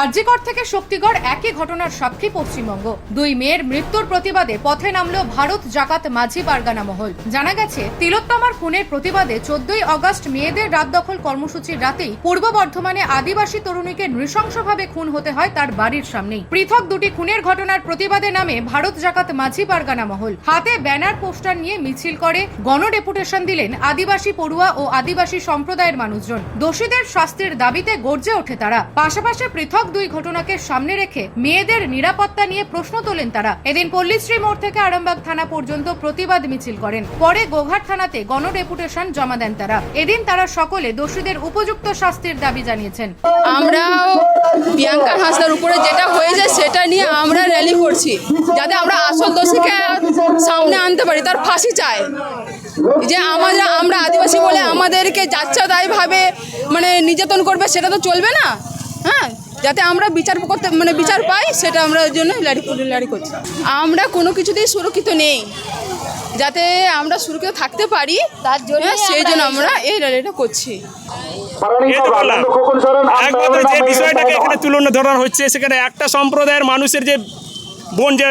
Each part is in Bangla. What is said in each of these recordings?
আরজিকর থেকে শক্তিগড় একই ঘটনার সাক্ষী পশ্চিমবঙ্গ। দুই মেয়ের মৃত্যুর প্রতিবাদে পথে নামলো ভারত জাকাত মাঝি পারগানা মহল। জানা গেছে, তিলোত্তমার খুনের প্রতিবাদে চোদ্দই অগস্ট মেয়েদের রাত দখল কর্মসূচির রাতেই পূর্ব বর্ধমানে আদিবাসী তরুণীকে নৃশংসভাবে খুন হতে হয় তার বাড়ির সামনেই। পৃথক দুটি খুনের ঘটনার প্রতিবাদে নামে ভারত জাকাত মাঝি পারগানা মহল। হাতে ব্যানার, পোস্টার নিয়ে মিছিল করে গণডেপুটেশন দিলেন আদিবাসী পড়ুয়া ও আদিবাসী সম্প্রদায়ের মানুষজন। দোষীদের শাস্তির দাবিতে গর্জে ওঠে তারা। পাশাপাশি পৃথক দুই ঘটনাকে সামনে রেখে মেয়েদের নিরাপত্তা নিয়ে প্রশ্ন তোলেন তারা। এদিন পল্লীশ্রী মোড় থেকে আরামবাগ থানা পর্যন্ত প্রতিবাদ মিছিল করেন। পরে গোঘাট থানাতে গণডেপুটেশন জমা দেন তারা। এদিন তারা সকলে দোষীদের উপযুক্ত শাস্তির দাবি জানিয়েছেন। আমরাও প্রিয়াঙ্কা হাসদার উপরে যেটা হয়েছে সেটা নিয়ে আমরা র্যালি করছি, যাতে আমরা আসল দোষীকে সামনে আনতে পারি, তার ফাঁসি চাই। যে আমাদের, আমরা আদিবাসী বলে আমাদেরকে যাচ্ছাদায়ভাবে মানে নির্যাতন করবে সেটা তো চলবে না। হ্যাঁ যাতে আমরা বিচার করতে মানে বিচার পাই সেটা আমরা ওই জন্য লড়াই লড়াই করছি। আমরা কোনো কিছুতেই সুরক্ষিত নেই। যাতে আমরা সুরক্ষিত থাকতে পারি তার জন্য সেই জন্য আমরা এই র্যালিটা করছি। একমাত্র যে বিষয়টাকে এখানে তুলনা ধরা হচ্ছে সেখানে একটা সম্প্রদায়ের মানুষের যে বোন যে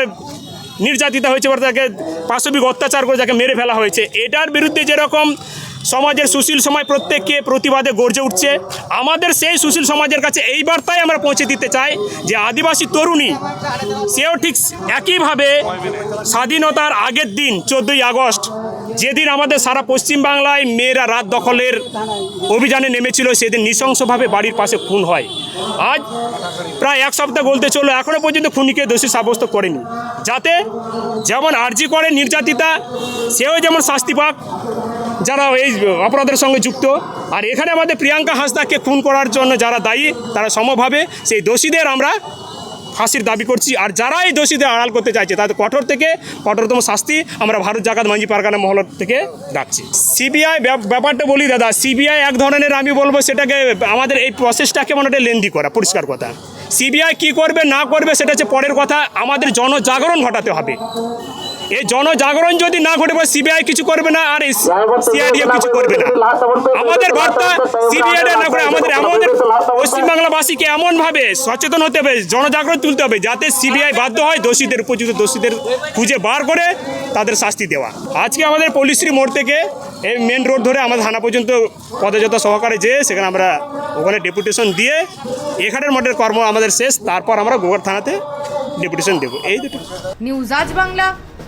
নির্যাতিত হয়েছে বা তাকে পাশবিক অত্যাচার করে যাকে মেরে ফেলা হয়েছে এটার বিরুদ্ধে যেরকম সমাজের সুশীল সমাজ প্রত্যেককে প্রতিবাদে গর্জে উঠছে। আমাদের সেই সুশীল সমাজের কাছে এই বার্তাই আমরা পৌঁছে দিতে চাই যে আদিবাসী তরুণী, সেও ঠিক একইভাবে স্বাধীনতার আগের দিন, চোদ্দোই আগস্ট, যেদিন আমাদের সারা পশ্চিমবাংলায় মেয়েরা রাত দখলের অভিযানে নেমেছিল, সেদিন নৃশংসভাবে বাড়ির পাশে খুন হয়। আজ প্রায় এক সপ্তাহ বলতে চলো এখনও পর্যন্ত খুনিকে দোষী সাব্যস্ত করেনি। যাতে যেমন আর্জি করে নির্যাতিতা, সেও যেমন শাস্তি পাক যারা এই অপরাধের সঙ্গে যুক্ত, আর এখানে আমাদের প্রিয়াঙ্কা হাসদাকে খুন করার জন্য যারা দায়ী, তারা সমভাবে সেই দোষীদের আমরা ফাঁসির দাবি করছি। আর যারা এই দোষীদের আড়াল করতে চাইছে, তাদের কঠোর থেকে কঠোরতম শাস্তি আমরা ভারত জাগাত মাঞ্জি পারগানা মহল থেকে ডাকছি। সিবিআই ব্যাপারটা বলি দাদা, সিবিআই এক ধরনের, আমি বলব সেটাকে, আমাদের এই প্রসেসটাকে মনে হয় লেন্দি করা, পরিষ্কার কথা। সিবিআই কি করবে, না করবে, সেটা হচ্ছে পরের কথা, আমাদের জনজাগরণ ঘটাতে হবে। এই জনজাগরণ যদি না ঘটে সিবিআই কিছু করবে না আর সিআইডিও কিছু করবে না। আমাদের বার্তা সিবিআই না করে আমাদের আমাদের পশ্চিমবাংলাবাসীকে এমনভাবে সচেতন হতে হবে, জনজাগরণ তুলতে হবে, যাতে সিবিআই বাধ্য হয় দোষীদের, উপযুক্ত দোষীদের খুঁজে বার করে তাদের শাস্তি দেওয়া। আজকে আমাদের পলিশ্রী মোড় থেকে এই মেন রোড ধরে আমাদের থানা পর্যন্ত পদযাত্রা সহকারে যেয়ে সেখানে আমরা ওখানে ডেপুটেশন দিয়ে এখানের মঠের কর্ম আমাদের শেষ, তারপর আমরা গোবর থানাতে ডেপুটেশন দেবো। এই দুটো। নিউজ আজ বাংলা।